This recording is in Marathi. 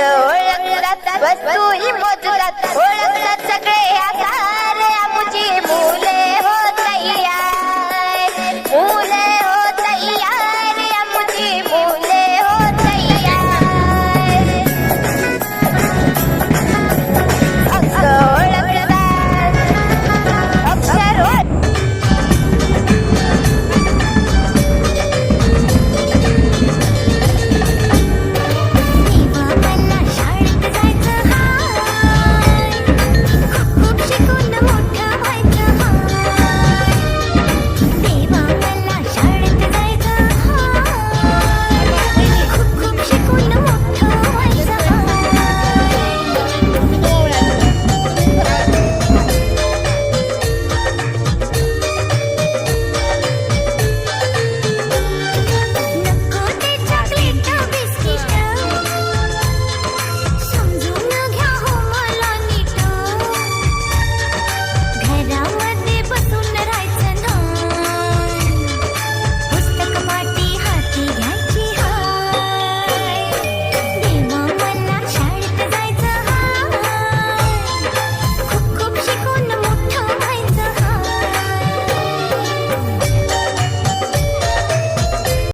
ओळखतात वस्तू ही मोजतात. ओळखतात सगळे आता